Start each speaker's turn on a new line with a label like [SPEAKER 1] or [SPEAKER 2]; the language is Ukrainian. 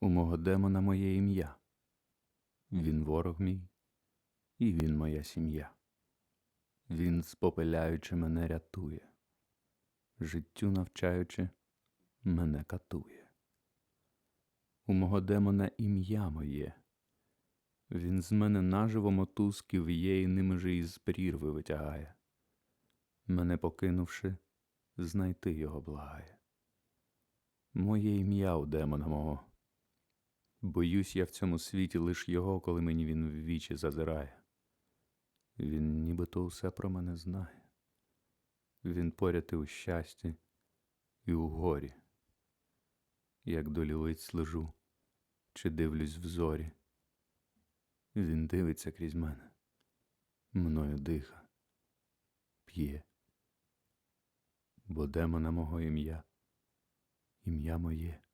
[SPEAKER 1] У мого демона моє ім'я. Він ворог мій, і він моя сім'я. Він, спопиляючи, мене рятує, життю навчаючи, мене катує. У мого демона ім'я моє. Він з мене наживо мотузки в'є і ними же із прірви витягає. Мене покинувши, знайти його благає. Моє ім'я у демона мого. Боюсь я в цьому світі лиш його, коли мені він в вічі зазирає. Він нібито усе про мене знає. Він поряд і у щасті, і у горі. Як долі лиць лежу, чи дивлюсь в зорі. Він дивиться крізь мене, мною диха, п'є. Бо демона мого ім'я, ім'я моє